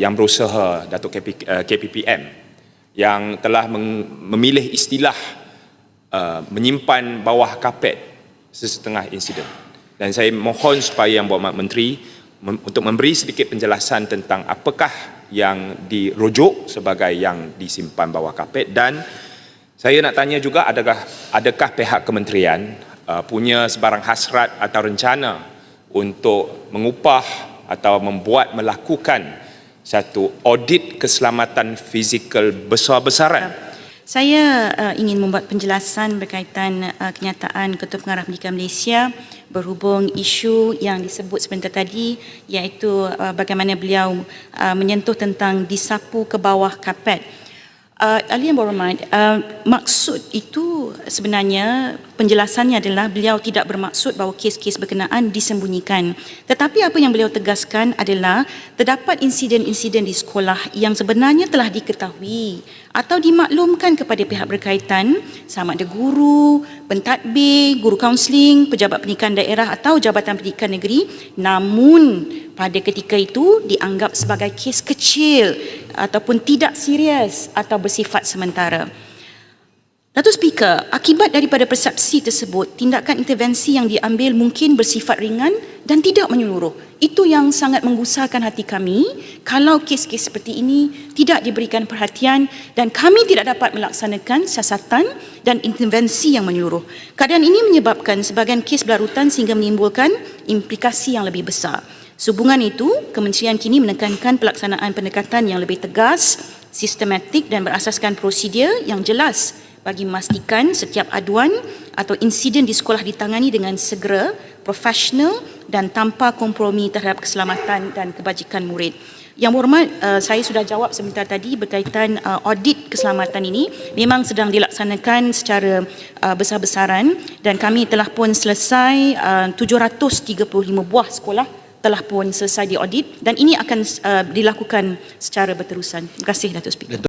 yang berusaha Datuk KP, uh, KPPM yang telah meng, memilih istilah uh, menyimpan bawah kapet sesetengah insiden. Dan saya mohon supaya Yang Berhormat Menteri mem, untuk memberi sedikit penjelasan tentang apakah yang dirujuk sebagai yang disimpan bawah kapet dan saya nak tanya juga adakah adakah pihak kementerian uh, punya sebarang hasrat atau rencana untuk mengupah atau membuat melakukan satu audit keselamatan fizikal besar-besaran Saya uh, ingin membuat penjelasan berkaitan uh, kenyataan Ketua Pengarah Pendidikan Malaysia berhubung isu yang disebut sebentar tadi iaitu uh, bagaimana beliau uh, menyentuh tentang disapu ke bawah kapet. Uh, Ali berhormat, uh, maksud itu sebenarnya penjelasannya adalah beliau tidak bermaksud bahawa kes-kes berkenaan disembunyikan. Tetapi apa yang beliau tegaskan adalah terdapat insiden-insiden di sekolah yang sebenarnya telah diketahui atau dimaklumkan kepada pihak berkaitan sama ada guru, pentadbir, guru kaunseling, pejabat pendidikan daerah atau jabatan pendidikan negeri namun pada ketika itu dianggap sebagai kes kecil ataupun tidak serius atau bersifat sementara. Datuk Speaker, akibat daripada persepsi tersebut, tindakan intervensi yang diambil mungkin bersifat ringan dan tidak menyeluruh. Itu yang sangat menggusarkan hati kami kalau kes-kes seperti ini tidak diberikan perhatian dan kami tidak dapat melaksanakan siasatan dan intervensi yang menyeluruh. Keadaan ini menyebabkan sebagian kes berlarutan sehingga menimbulkan implikasi yang lebih besar. Sehubungan itu, kementerian kini menekankan pelaksanaan pendekatan yang lebih tegas, sistematik dan berasaskan prosedur yang jelas bagi memastikan setiap aduan atau insiden di sekolah ditangani dengan segera, profesional dan tanpa kompromi terhadap keselamatan dan kebajikan murid. Yang berhormat, uh, saya sudah jawab sebentar tadi berkaitan uh, audit keselamatan ini memang sedang dilaksanakan secara uh, besar-besaran dan kami telah pun selesai uh, 735 buah sekolah telah pun selesai diaudit dan ini akan uh, dilakukan secara berterusan. Terima kasih Datuk Speaker.